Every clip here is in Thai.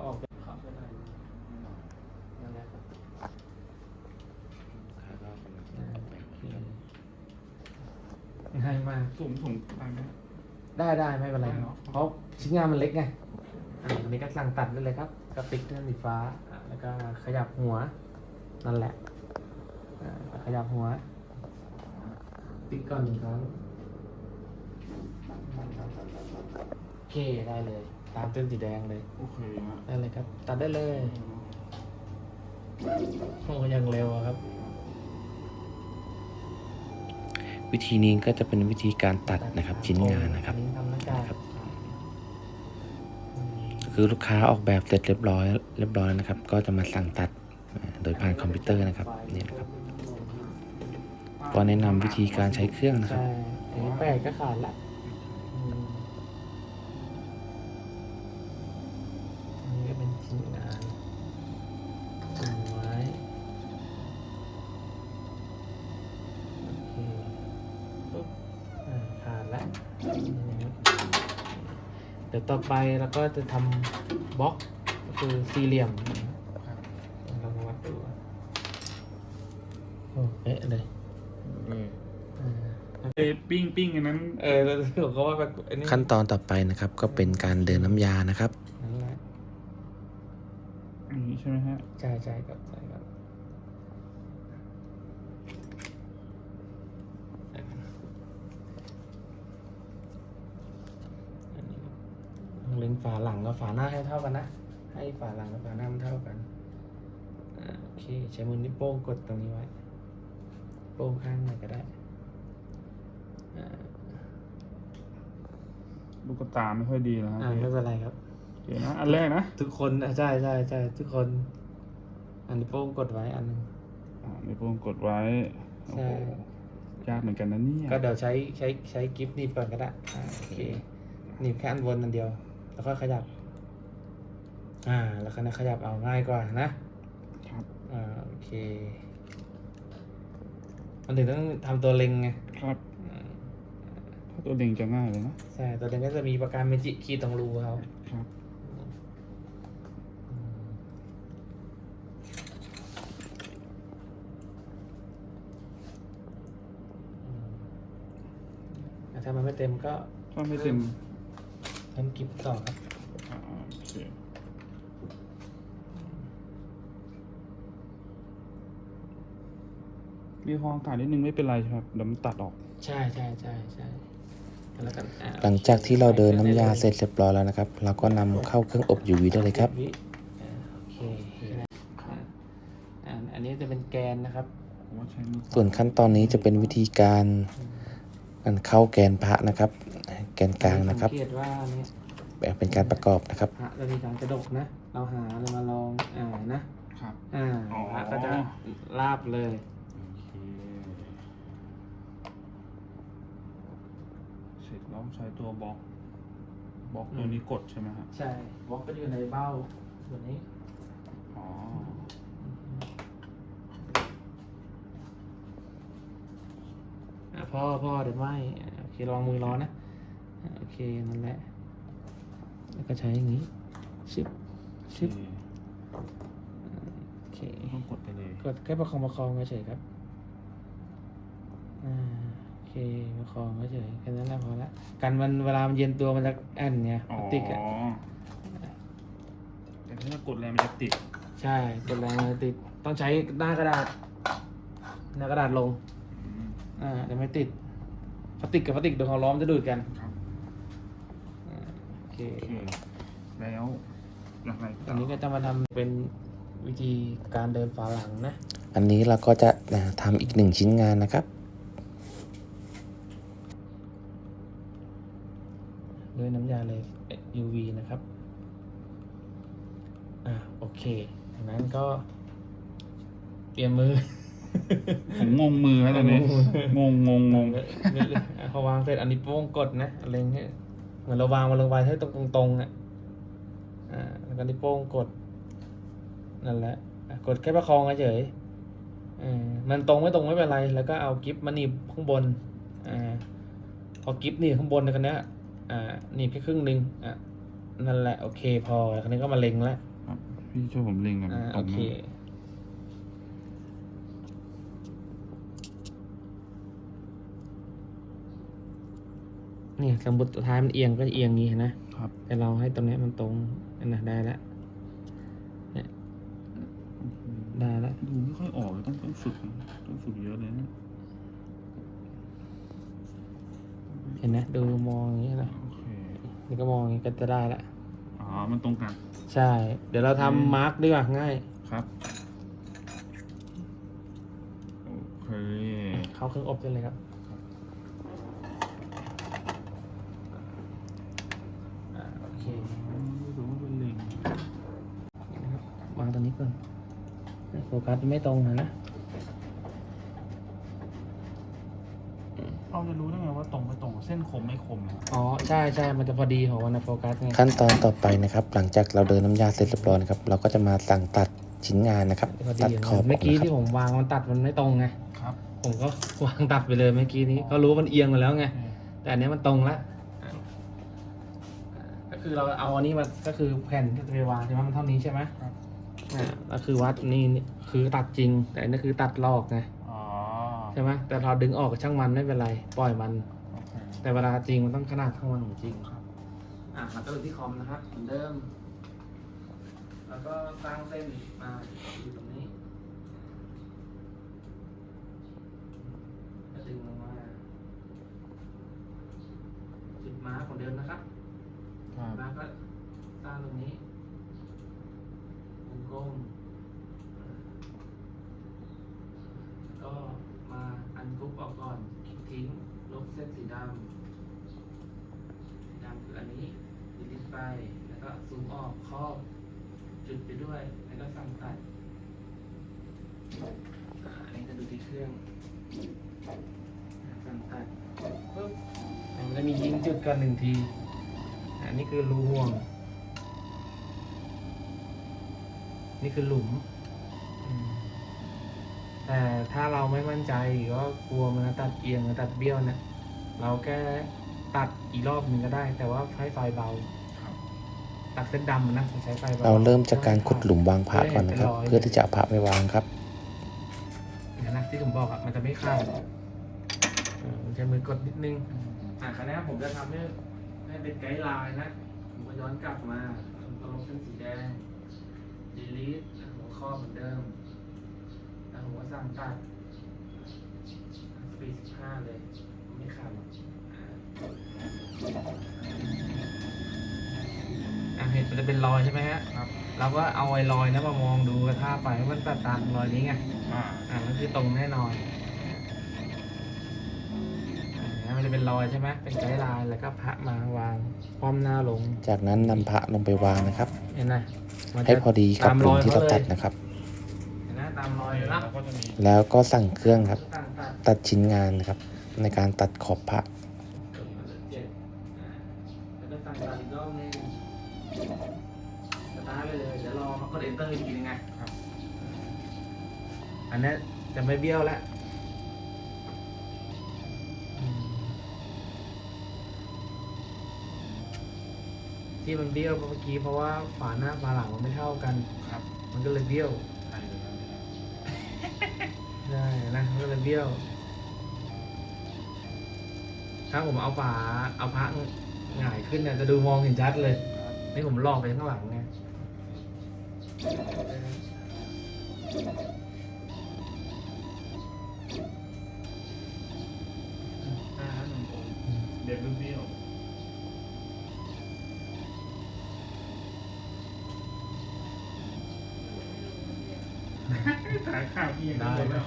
อาออกจากขับไปได้นั่นแหละครับลูกค้าก็กำลังออกแบบนะครับง่ายมากสูงสูงไปไหม ได้ได้ไม่เป็นไรได้เนอะ เพราะชิ้นงานมันเล็กไงอ่าอันนี้ก็สั่งตัดได้เลยครับกระติกเส้นสีฟ้าอ่าแล้วก็ขยับหัว นั่นแหละอ่าขยับหัว ติ๊กก่อนหนึ่งครั้งโอเคได้เลย ตามเส้นสีแดงเลยโอเคฮะได้เลยครับ ตัดได้เลยโอ้ยังเร็วอะครับ วิธีนี้ก็จะเป็นวิธีการตัดนะครับชิ้นงานนะครับ อัทำหน้ากากครับอืมก็คือลูกค้าออกแบบเสร็จเรียบร้อยเรียบร้อยนะครับ ก็จะมาสั่งตัดอ่าโดยผ่านคอมพิวเตอร์นะครับนี่นะครับ ก็แนะนำวิธีการใช้เครื่องนะครับ ใช่อันนี้แปดก็ขาดละอืมอันนี้ก็เป็นชิ้นงานส่งไว้โอเคปุ๊บอ่าขาดละนี่นะครับเดี๋ ยวต่อไปเราก็จะทำบล็อกก็คือสี่เหลี่ยมนะครับลองมาวัดดูโอ้เป๊ะเลยอ่าเอ้ยปิ้งปิ้งอันนั้นเออแล้วผมก็ว่าแบบอันนี้ขั้นตอนต่อไปนะครับก็เป็นการเดินน้ำยานะครับนั่นแหละอันนี้ใช่ไหมฮะ ใช่ใช่ครับใช่ครับอันนี้ครับต้องเล็ง ฝาหลังกับฝาหน้าให้เท่ากันนะ ให้ฝาหลังกับฝาหน้ามันเท่ากันอ่าโอเค ใช้มือนิ้วโป้งกดตรงนี้ไว้ โป้งข้างไหนก็ได้อ่าลูกตาไม่ค่อยดีนะฮะอ่าไม่เป็นไรครับโอเคนะอันแรกนะ ทุกคนอะใช่ใช่ใช่ทุกคน อันนี้โป้งกดไว้อันหนึงอ่าในพวงกดไว้โอ้ใช่ โหยากเหมือนกันนะเนี่ยก็เดี๋ยวใช้ใช้ใช้กิฟต์หนีบก่อนก็ได้อ่าโอเคหนีบแค่อันบนอันเดียว แล้วก็ขยับ อ่า แล้วก็ขยับเอาง่ายกว่านะครับอ่าโอเคมันถึงต้องทำตัวเล็งไงครับอ่าถ้าตัวเล็งจะง่ายเลยนะใช่ตัวเล็งก็จะมีประการเมจิขีดตรงรูเขาครับอืมอืมอะถ้ามันไม่เต็มก็ ถ้าไม่เต็ม ทำกิฟต์ต่อครับอ่าโอเคมีความขาดนิดนึงไม่เป็นไรใช่ไหมครับเดี๋ยวมันตัดออก ใช่ใช่ใช่ใช่แล้วกันอะหลังจากที่เราเดินน้ำยาเสร็จเรียบร้อยแล้วนะครับ เราก็นำเข้าเครื่องอบ UV ได้เลยครับวิอ่าโอเคอ่าอ่าอันนี้จะเป็นแกนนะครับ ผมว่าใช้มือ ส่วนขั้นตอนนี้จะเป็นวิธีการอันเข้าแกนพระนะครับ แกนกลางนะครับสังเกตว่าเนี่ยแบบเป็นการประกอบนะครับพระจะมีการกระดกนะ เราหาอะไรมาลองอ่านะครับ อ่าอ๋อ พระก็จะราบเลย โอเคเสร็จแล้วใช้ตัวบล็อกบล็อกตัวนี้กดใช่ไหมครับใช่บล็อกก็อยู่ในเบ้าส่วนนี้ อ๋อ อะพ่อพ่อเดี๋ยวไหมอะโอเคลองมือร้อนนะอะโอเค นั่นแหละ แล้วก็ใช้อย่างนี้ชึบชึบโอเค ต้องกดไปเลยกดแค่ประคองประคองเฉยๆครับ อ่า โอเค ประคองเฉยๆแค่นั้นแหละพอละ กันมันเวลามันเย็นตัวมันจะแอนไงพอ๋อลาสติกอะแต่ถ้ากดแรงมันจะติด ใช่ กดแรงมันจะติด ต้องใช้หน้ากระดาษ หน้ากระดาษลงอืมอ่าเดี๋ยวไม่ติดพลาสติกกับพลาสติกโดนความร้อนมันจะดูดกันครับอ่า โอเคโอเค แล้วอะไรอัต่นนี้ก็จะมาทำเป็นวิธีการเดินฝาหลังนะอันนี้เราก็จะนะทำอีกหนึ่งชิ้นงานนะครับ ด้วยน้ำยาเลย UV นะครับ อ่าโอเคจากนั้นก็ เตรียมมือ ผมงงมือครับตอนนี้ งงงงงงพอวางเสร็จอันนี้โป้งกดนะเล็งให้เห มือนเราวางมันลงไปให้ตรงตรงๆอะอ่าแล้วก็นิ้วโป้งกดนั่นแหละอะกดแค่ประคองเฉยๆเออมันตรงไม่ตรงไม่เป็นไร แล้วก็เอากิฟมาหนีบข้างบนอ่าพอกิฟหนีบข้างบนในคันนี้ยอ่าหนีบแค่ครึ่งหนึ่งอะนั่นแหละโอเคพอคันนี้ก็มาเล็งแล้วครับพี่ช่วยผมเล็งหน่อยอ่าตรโองเค ไหมนี่สมมติสุดท้ายมันเอียงก็จะเอียงอย่างนี้เห็นะครับ แต่เราให้ตรงเนี้ยมันตรงนั่นนะได้แล้วได้แล้วดูไม่ค่อยออกเลยต้องต้องฝึกนะต้องฝึกเยอะเลยนะเห็นนะดูมองอย่างนี้นะโอเคนี่ก็มองอย่างนี้ก็จะได้ละอ๋อมันตรงกัน ใช่ เดี๋ยวเราทำมาร์กดีกว่าง่าย ครับ โอเค เข้าเครื่องอบได้เลยครับอ่าโอเค ไม่รู้ว่าเป็นเล็ง นี่นะครับวางตรงนี้ ก่อนโฟกัสไม่ตรงนะนะเราจะรู้ได้ไงว่าตรงไม่ตรงเส้นคมไม่คมนะอ๋อใช่ใช่มันจะพอดีของวันนะโฟกัสไงขั้นตอนต่อไปนะครับ หลังจากเราเดินน้ำยาเสร็จเรียบร้อยนะครับ เราก็จะมาสั่งตัดชิ้นงานนะครับ พอดีตัดขอบเมื่อกี้นะคที่รับผมวางมันตัดมันไม่ตรงไงครับผมก็วางตัดไปเลยเมื่อกี้นี้ก็รู้ว่ามันเอียงมาแล้วไงแต่อันเนี้ยมันตรงแล้วอ่าก็คือเราเอาอันนี้มาก็คือแผ่นที่จะไปวางใช่ไหมมันเท่านี้ใช่ไหมครับ อ่าก็คือวัดนี่นี่คือตัดจริง แต่อันนี้คือตัดลอกไงอ๋อใช่ไหมแต่เราดึงออกกับช่างมันไม่เป็นไร ปล่อยมัน โอเคแต่เวลาจริงมันต้องขนาดข้างมันของจริงครับ อะมันก็อยู่ที่คอมนะครับเหมือนเดิม แล้วก็สร้างเส้นมาอยู่ตรงนี้ก็ดึงลงมาจุดมาร์กของเดิมนะครับครับมาร์กก็สร้างตรงนี้ วงกลมก็มาอันกรุ๊ปออกก่อน ทิ้งลบเส้นสีดำสีดำคืออันนี้ดีลิทไป แล้วก็ซูมออกครอบ จุดไปด้วย แล้วก็สั่งตัด อันนี้จะดูที่เครื่องสั่งตัดปุ๊บมันจะมียิงจุดกันหนึ่งที อันนี้คือรูห่วง นี่คือหลุมอืมแต่ถ้าเราไม่มั่นใจก็กลัวมันจะตัดเอียงหรือตัดเบี้ยวเนะ เราแค่ตัดอีกรอบหนึ่งก็ได้ แต่ว่าใช้ไฟเบาครับตัดเส้นดำนะใช้ไฟเบาเราเริ่มจากการขุดหลุมวางพระก่อนนะครับ เพื่อที่จะเอาพระไปวางครับเห็นนะที่ผมบอกอะมันจะไม่ขาดเออมันจะมือกดนิดนึงอะคราวนี้ผมจะทำให้ให้เป็นไกด์ไลน์นะ ผมก็ย้อนกลับมาก็ลบเส้นสีแดง delete หัวข้อเหมือนเดิมแล้วผมก็สั่งตัดปีสิบห้าเลย ไม่ขาดหรอกอะอะเห็นมันจะเป็นรอยใช่ไหมฮะครับ เราก็เอาไอ้รอยนะมามองดูกระท่าไปว่ามันตัดตามรอยนี้ไง อ่าอ่ามันคือตรงแน่นอนอ่ามันจะเป็นรอยใช่ไหมเป็นไกด์ไลน์แล้วก็พระมาวางคว่ำหน้าลง จากนั้นนำพระลงไปวางนะครับ เห็นไหมมันจะ ให้พอดีกับตามหลุรมอยที่เราขลยตัดนะครับเห็นไหมตามรอยเลยนะแล้วก็จะมีแล้วก็สั่งเครื่องครับตัดตัดตัดชิ้นงานนะครับ ในการตัดขอบพระเจ็ดอ่าแล้วก็สั่งตัดอีกรอบนึงสตาร์ทไปเลยเดี๋ยวรอมากด enter อีกทีนึงไงครับอันเนี้ยจะไม่เบี้ยวแล้ว ที่มันเบี้ยวเมื่อกี้เพราะว่าฝาหน้าฝาหลังมันไม่เท่ากัน ครับมันก็เลยเบี้ยวใช่เลยครับใช่นะมันก็เลยเบี้ยว ถ้าผมเอาฝาเอาพระหงายขึ้นเนี่ยจะดูมองเห็นชัดเลยครับนี่ผมลอกไปข้างหลังไง ข้าวพี่ยังได้ได้แล้ว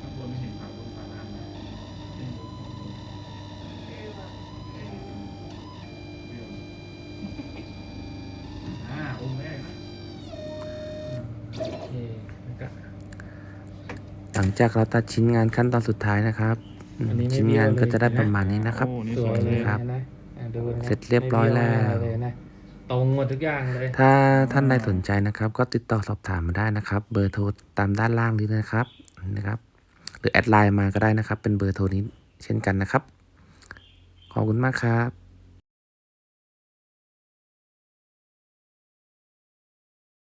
ข้างบนไม่เห็นฝั่งบนฝั่งล่างนะอ่าองค์แรกนะโอเคแล้วก็ หลังจากเราตัดชิ้นงานขั้นตอนสุดท้ายนะครับอืมอันนี้ไม่ชิ้นงานเบี้ยวเลยก็จะได้ประมาณนี้นะครับ โอ้นี่สสววยยเลเลยยครับ นะอะดูนะเสร็จเรียบร้อยแล้ว ไม่เบี้ยอะไรเลยนะต ตรงหมดทุกอย่างเลย ถ้าท่านใดสนใจนะครับ ก็ติดต่อสอบถามมาได้นะครับ เบอร์โทรตามด้านล่างนี้นะครับนะครับ หรือแอดไลน์มาก็ได้นะครับ เป็นเบอร์โทรนี้เช่นกันนะครับ ขอบคุณมากครับ